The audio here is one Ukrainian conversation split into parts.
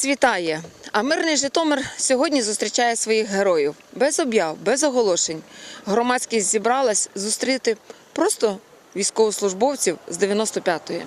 Світає, а мирний Житомир сьогодні зустрічає своїх героїв без об'яв, без оголошень. Громадськість зібралась зустріти просто військовослужбовців з 95-ї.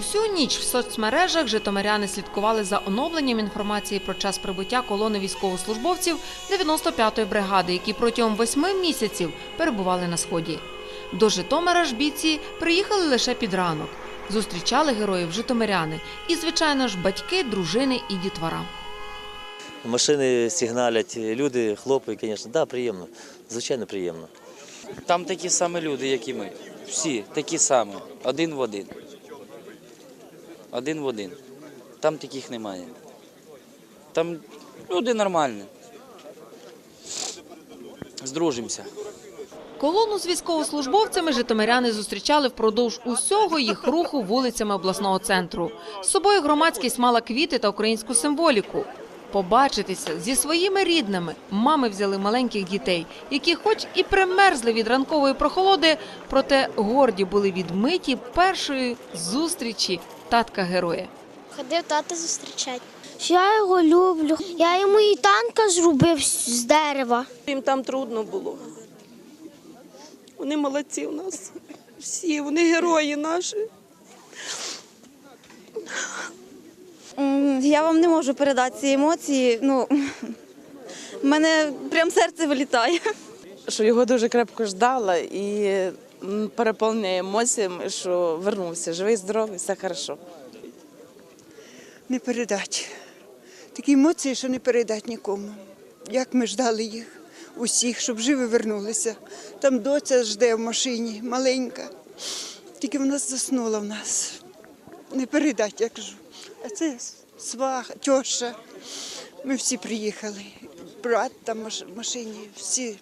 Усю ніч в соцмережах житомиряни слідкували за оновленням інформації про час прибуття колони військовослужбовців 95-ї бригади, які протягом восьми місяців перебували на сході. До Житомира ж бійці приїхали лише під ранок. Зустрічали героїв житомиряни і, звичайно ж, батьки, дружини і дітвора. Машини сигналять, люди, хлопають, звісно, да, приємно, звичайно приємно. Там такі самі люди, як і ми. Всі такі самі, один в один. Один в один. Там таких немає. Там люди нормальні. Здружимося. Колону з військовослужбовцями житомиряни зустрічали впродовж усього їх руху вулицями обласного центру. З собою громадськість мала квіти та українську символіку. Побачитися зі своїми рідними мами взяли маленьких дітей, які, хоч і примерзли від ранкової прохолоди, проте горді були відмиті першої зустрічі татка героя. Ходив тата зустрічати. Я його люблю. Я йому і танка зробив з дерева. Їм там трудно було. Вони молодці у нас. Всі, вони герої наші. Я вам не можу передати ці емоції. Ну, в мене прям серце вилітає. що його дуже крепко ждала і переповнює емоціями, що вернувся живий, здоровий, все хорошо. не передати. Такі емоції, що не передати нікому. Як ми ждали їх, усіх, щоб живі вернулися. Там доця жде в машині, маленька. Тільки вона заснула в нас. Не передати, я кажу. А це сваха, тьоша. Ми всі приїхали. Брат там в машині, всі.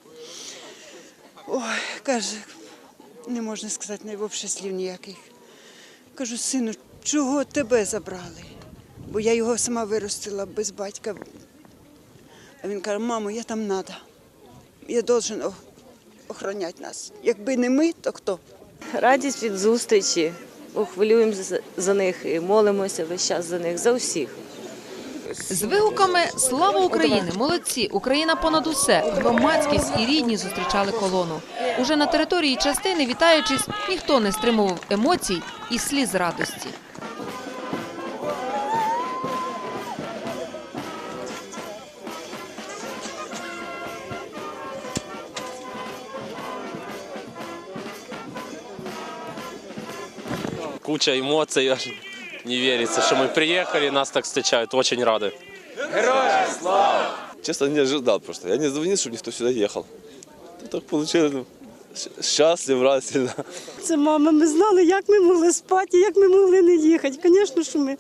Ой, каже, не можна сказати найвовше слів ніяких. Кажу, сину, чого тебе забрали? Бо я його сама виростила без батька. А він каже, мамо, я там надо. Я должен охороняти нас. Якби не ми, то хто? Радість від зустрічі. Хвилюємося за- за них і молимося весь час за них, за усіх. З вигуками Слава Україні! Молодці! Україна понад усе! Громадськість і рідні зустрічали колону. Уже на території частини, вітаючись, ніхто не стримував емоцій і сліз радості. куча эмоций, аж не верится, что мы приехали, нас так встречают, очень рады. Честно, не ожидал просто. Я не звонил, чтобы никто сюда ехал. Ну, так получилось. щ- Счастлив, рад сильно. Це мама, ми знали, як ми могли спати, як ми могли не їхати. Звісно, що ми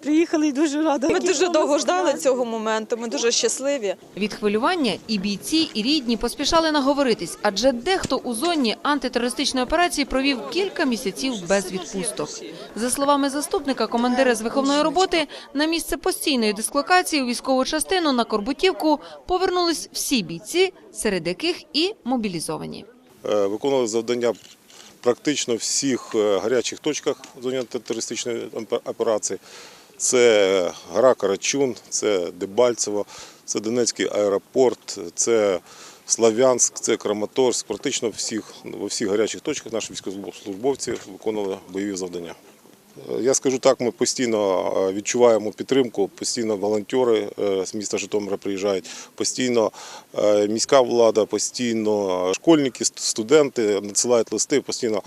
приїхали і дуже рада. Ми дуже довго ждали цього моменту. Ми дуже щасливі. Від хвилювання і бійці, і рідні поспішали наговоритись, адже дехто у зоні антитерористичної операції провів кілька місяців без відпусток. За словами заступника командира з виховної роботи, на місце постійної дислокації у військову частину на Корбутівку повернулись всі бійці, серед яких і мобілізовані. Е, виконували завдання практично всіх е, гарячих точках зоні антитерористичної операції. Це гора Карачун, це Дебальцево, це Донецький аеропорт, це Слав'янськ, це Краматорськ. Практично всіх, во всіх гарячих точках наші військовослужбовці виконували бойові завдання. Е, Я скажу так, ми постійно е, відчуваємо підтримку, постійно волонтери е, з міста Житомира приїжджають, постійно міська влада, постійно школьники, студенти надсилають листи, постійно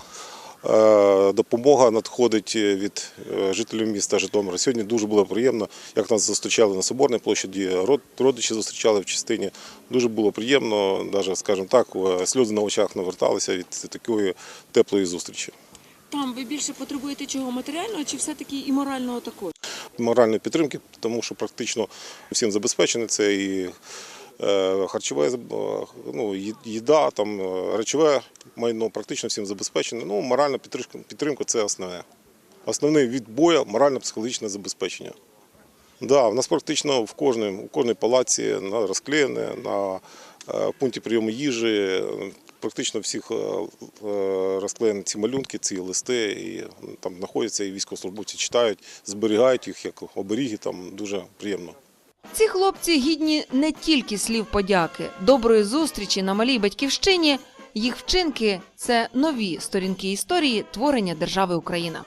допомога надходить від жителів міста Житомира. Сьогодні дуже було приємно, як нас зустрічали на Соборній площаді, род- родичі зустрічали в частині. Дуже було приємно, навіть, скажімо так, сльози на очах наверталися від такої теплої зустрічі. Там ви більше потребуєте чого матеріального чи все-таки і морального також? моральної підтримки, тому що практично всім забезпечено це і е, харчове е, ну, їда, там, е, речове майно практично всім забезпечено. Ну, моральна підтримка, підтримка це основне. Основний від бою морально-психологічне забезпечення. Да, в нас практично в кожній, у кожній палаці розклеєне, на пункті прийому їжі, практично всіх е, е, розклеєні ці малюнки, ці листи, і там знаходяться і військовослужбовці читають, зберігають їх як оберіги, там дуже приємно. Ці хлопці гідні не тільки слів подяки, доброї зустрічі на малій батьківщині. Їх вчинки це нові сторінки історії творення держави Україна.